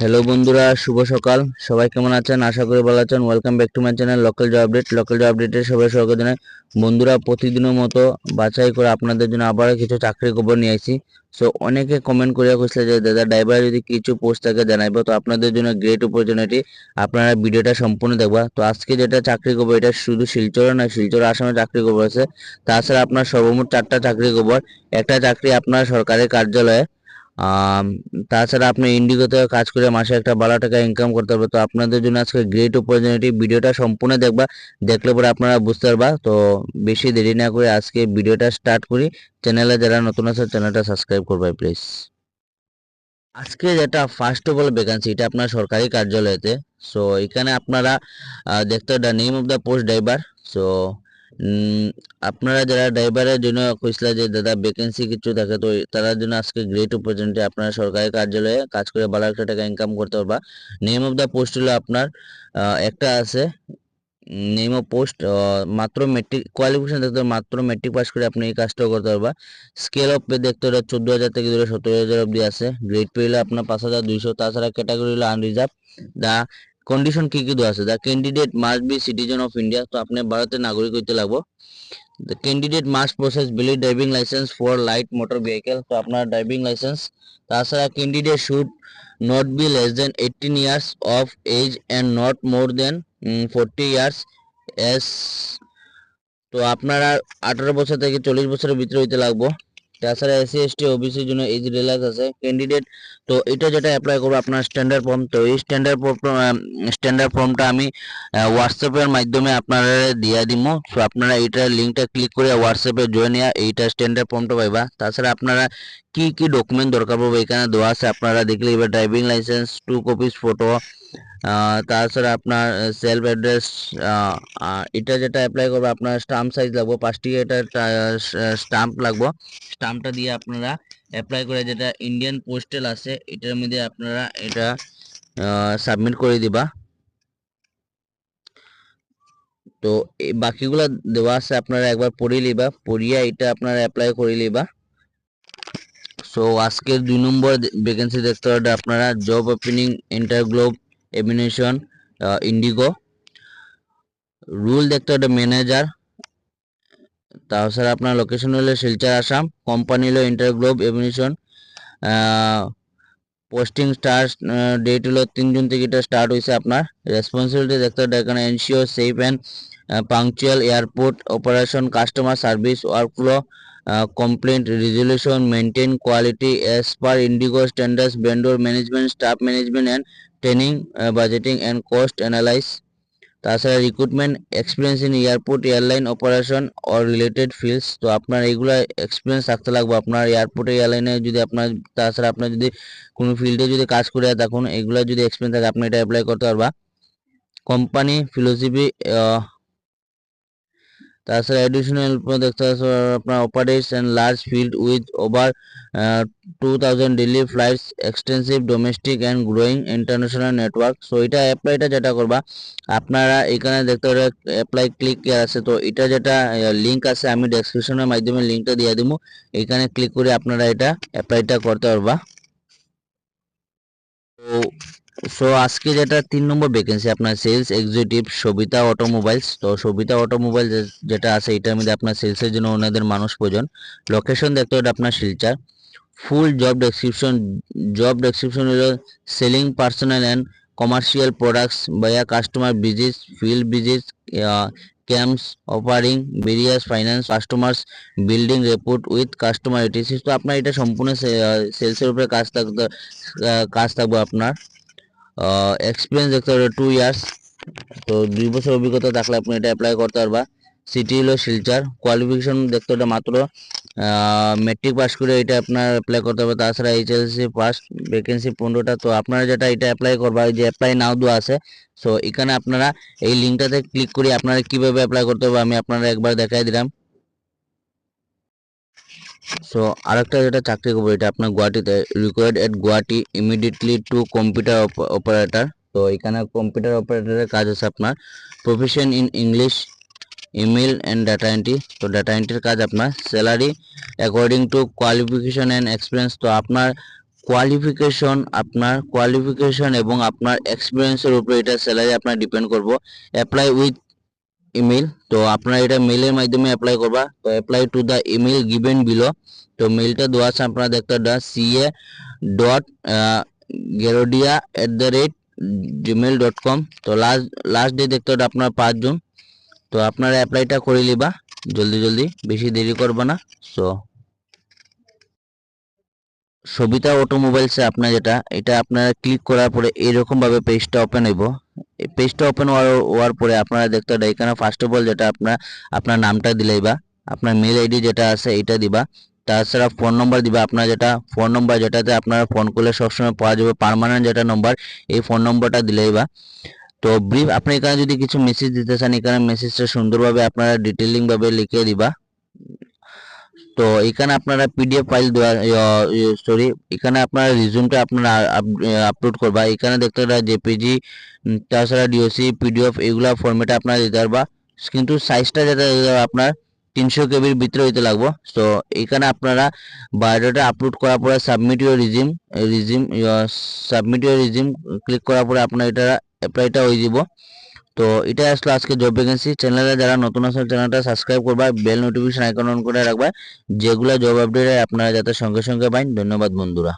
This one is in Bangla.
হ্যালো বন্ধুরা, শুভ সকাল। সবাই কেমন আছেন? আশা করি ভালো আছেন। Welcome back to my channel local job update local job আপডেটে সবাই স্বাগত জানাই। বন্ধুরা, প্রতিদিনের মতো বাছাই করে আপনাদের জন্য আবার কিছু চাকরির খবর নিয়ে আসি। সো অনেকে কমেন্ট করিয়া কইছিল যে, দাদা ড্রাইভার যদি কিছু পোস্ট থাকে জানাইবো, তো আপনাদের জন্য গ্রেট অপরচুনিটি আপনারা ভিডিওটা সম্পূর্ণ দেখবা। তো আজকে যেটা চাকরি খবর, এটা শুধু শিলচরে না শিলচর আসামে চাকরি খবর আছে। তাছাড়া আপনার সর্বমোট চারটা চাকরি খবর। একটা চাকরি আপনার সরকারি কার্যালয়ে তাছাড়া আপনি ইন্ডিগোতে কাজ করে মাসে একটা বারো টাকা ইনকাম করতে পারবে তো আপনাদের জন্য আজকে গ্রেট অপরচুনিটি ভিডিওটা সম্পূর্ণ দেখবা, দেখলে পরে আপনারা বুঝতে পারবা। তো বেশি দেরি না করে আজকে ভিডিওটা স্টার্ট করি। চ্যানেলে যারা নতুন আছে চ্যানেলটা সাবস্ক্রাইব করবে প্লিজ আজকে যেটা ফার্স্ট অফ অল ভ্যাকান্সি এটা আপনার সরকারি কার্যালয়তে। সো এখানে আপনারা দেখতে name of the post driver so আপনারা যারা ড্রাইভারের জন্য কইছিলা যে, দাদা ভ্যাকেন্সি কিছু থাকে, তো তার জন্য আজকে গ্রেট অপরচুনিটি আপনারা সরকারি কার্যালয়ে কাজ করে ভালো একটা টাকা ইনকাম করতে পারবা। নেম অফ দ্য পোস্ট হলো আপনার একটা আছে নেম অফ পোস্ট মাত্র মেট্রিক কোয়ালিফিকেশন দেখতে মাত্র মেট্রিক পাস করে আপনি এই কাজটাও করতে পারবা। স্কেল অফ পে দেখতে হবে চোদ্দ হাজার থেকে ধরে সতেরো হাজার অব্দি আছে। গ্রেড পে হলে আপনার পাঁচ হাজার দুইশো, তাছাড়া ক্যাটাগরি হলো আনরিজার্ভ দা কন্ডিশন কি কি আছে? The candidate must be citizen of India তো আপনি ভারতের নাগরিক হইতে লাগবো। The candidate must process valid driving licence for light motor vehicle তো আপনার ড্রাইভিং লাইসেন্স তাছাড়া candidate should not be less than eighteen years of age and not more than forty years S তো আপনারা আঠারো বছর থেকে চল্লিশ বছরের ভিতরে হইতে লাগবো। তাছাড়া এসসি এসটি ওবিসির জন্য এজ রিল্যাক্স আছে। ক্যান্ডিডেট তো এটা যেটা অ্যাপ্লাই করব আপনার স্ট্যান্ডার্ড ফর্ম তো এই স্ট্যান্ডার্ড স্ট্যান্ডার্ড ফর্মটা আমি হোয়াটসঅ্যাপের মাধ্যমে আপনারা দিয়ে দিব সো আপনারা এইটার লিঙ্কটা ক্লিক করে হোয়াটসঅ্যাপে জয়েন ইয়া এইটা স্ট্যান্ডার্ড ফর্মটা পাইবা। তাছাড়া আপনারা কি কি ডকুমেন্ট দরকার পড়বে এখানে দেওয়া আছে, আপনারা দেখলে এবার driving licence two copies photo তাছাড়া আপনার সেলফ অ্যাড্রেস এটা যেটা অ্যাপ্লাই করবে আপনার স্টাম্প সাইজ লাগবে পাঁচটি এটা স্টাম্প লাগবে। স্টাম্পটা দিয়ে আপনারা অ্যাপ্লাই করে যেটা ইন্ডিয়ান পোস্টাল আছে, এটার মধ্যে আপনারা এটা সাবমিট করে দিবা। তো বাকিগুলা দেওয়া আছে, আপনারা একবার পড়ে লিবা পড়িয়া এটা আপনারা অ্যাপ্লাই করে লিবা সো আজকের দুই নম্বর ভ্যাকেন্সি দেখতে পারেন আপনারা job opening InterGlobe Aviation IndiGo role দেখতে পারেন ম্যানেজার তাছাড়া আপনার লোকেশন হলো শিলচর, আসাম। কোম্পানি হলো InterGlobe Aviation posting start date হলো তিন জুন থেকে এটা স্টার্ট হয়েছে আপনার। রেসপন্সিবিলিটি দেখতে পারেন এখানে ensure safe and punctual airport operation customer service workflow complaint resolution maintain quality as per IndiGo standards vendor management staff management and training budgeting and cost analyse তাছাড়া recruitment experience in airport airline operation or related fields তো আপনার এইগুলো এক্সপিরিয়েন্স থাকতে লাগবে। আপনার এয়ারপোর্টে এয়ারলাইনে যদি আপনার, তাছাড়া আপনার যদি কোনো ফিল্ডে যদি কাজ করে তখন এগুলো যদি এক্সপিরিয়েন্স থাকে, আপনি এটা অ্যাপ্লাই করতে পারবা। কোম্পানি ফিলোসফি তাছাড়া এডিশনাল দেখতে পাচ্ছেন আপনার operates and large field with over two thousand daily flights extensive domestic and growing international network so এটা অ্যাপ্লাইটা যেটা করবা, আপনারা এখানে দেখতে পারেন অ্যাপ্লাই ক্লিক আছে। তো এটা যেটা লিঙ্ক আছে, আমি ডেসক্রিপশনের মাধ্যমে লিঙ্কটা দিয়ে দিব এখানে ক্লিক করে আপনারা এটা অ্যাপ্লাইটা করতে পারবা। সো আজকে যেটা তিন নম্বর ভ্যাকেন্সি আপনার সেলস এক্সিকিউটিভ সবিতা অটোমোবাইলস তো সবিতা অটোমোবাইল যেটা আছে এটার মধ্যে আপনার সেলসের জন্য ওনাদের মানুষ প্রয়োজন। লোকেশন দেখতে হবে আপনার Silchar. Full job description job description হলো selling personal and commercial products via customer business field business camps offering various finance customers building rapport with customer etc তো আপনার এটা সম্পূর্ণ সেলসের উপরে কাজ থাকতে কাজ থাকবে আপনার। এক্সপিরিয়েন্স দেখতে হবে টু ইয়ার্স তো দুই বছর অভিজ্ঞতা থাকলে আপনি এটা অ্যাপ্লাই করতে পারবা। সিটি হলো শিলচার। কোয়ালিফিকেশন দেখতে হবে মাত্র মেট্রিক পাস করে এটা আপনার অ্যাপ্লাই করতে হবে। তাছাড়া এইচএসসি পাস ভ্যাকেন্সি পনেরোটা। তো আপনারা যেটা এটা অ্যাপ্লাই করবা, এই যে অ্যাপ্লাই নাও দেওয়া আছে। সো এখানে আপনারা এই লিঙ্কটাতে ক্লিক করে আপনারা কীভাবে অ্যাপ্লাই করতে হবে আমি আপনারা একবার দেখাই দিলাম। সো আরেকটা যেটা চাকরি করব, এটা আপনার গুয়াহাটিতে। Required at Guwahati immediately two computer operator তো এখানে কম্পিউটার অপারেটরের কাজ আছে আপনার profession in English email and data entry তো ডাটা এন্ট্রির কাজ আপনার salary according to qualification and experience তো আপনার কোয়ালিফিকেশন আপনার কোয়ালিফিকেশন এবং আপনার এক্সপিরিয়েন্সের উপরে এটা স্যালারি আপনার ডিপেন্ড করব। অ্যাপ্লাই উইথ ইমেল তো আপনারা এটা মেলের মাধ্যমে অ্যাপ্লাই করবা। তো apply to the email given below তো মেলটা দেওয়া আছে আপনারা দেখতে C A dot গেরোডিয়া at the rate Gmail dot com তো লাস্ট লাস্ট ডে দেখতে হবে আপনার পাঁচ জুন। তো আপনারা অ্যাপ্লাইটা করে নিবা, জলদি জলদি। বেশি দেরি করবা না। সো সবিতা অটোমোবাইলসে আপনার যেটা, এটা আপনারা ক্লিক করার পরে এরকম ভাবে পেজটা ওপেন হইব। পেজটা ওপেন হওয়ার হওয়ার পরে আপনারা দেখতে পারেন এখানে ফার্স্ট অফ অল যেটা আপনার আপনার নামটা দিলেইবা আপনার মেল আইডি যেটা আছে এটা দিবা, তাছাড়া ফোন নম্বর দিবা, আপনার যেটা ফোন নম্বর যেটাতে আপনারা ফোন করলে সবসময় পাওয়া যাবে পার্মানেন্ট যেটা নম্বর এই ফোন নম্বরটা দিলেইবা তো ব্রিফ আপনি এখানে যদি কিছু মেসেজ দিতে চান, এখানে মেসেজটা সুন্দরভাবে আপনারা ডিটেলিং ভাবে লিখে দিবা। তো এখানে আপনারা পিডিএফ ফাইল দেওয়া সরি এখানে আপনারা রিজুমটা আপনারা আপলোড করবা এখানে দেখতে পারা জেপিজি তাছাড়া ডিওসি পিডিএফ এগুলা ফরম্যাটে আপনারা দিতে পারবা। কিন্তু সাইজটা যেটা আপনার তিনশো কেবির ভিতরে হইতে লাগবো। তো এখানে আপনারা বায়োডাটা আপলোড করার পরে submit your resume resume submit your resume click করার পরে আপনার এটা অ্যাপ্লাইটা হয়ে যাব। তো এটা আসলো আজকে জব ভ্যাকেন্সি চ্যানেলে যারা নতুন আসলে চ্যানেলটা সাবস্ক্রাইব করবা বেল নোটিফিকেশন আইকন অন করে রাখবা, যেগুলো জব আপডেট আপনারা যাতে সঙ্গে সঙ্গে পাইন। ধন্যবাদ বন্ধুরা।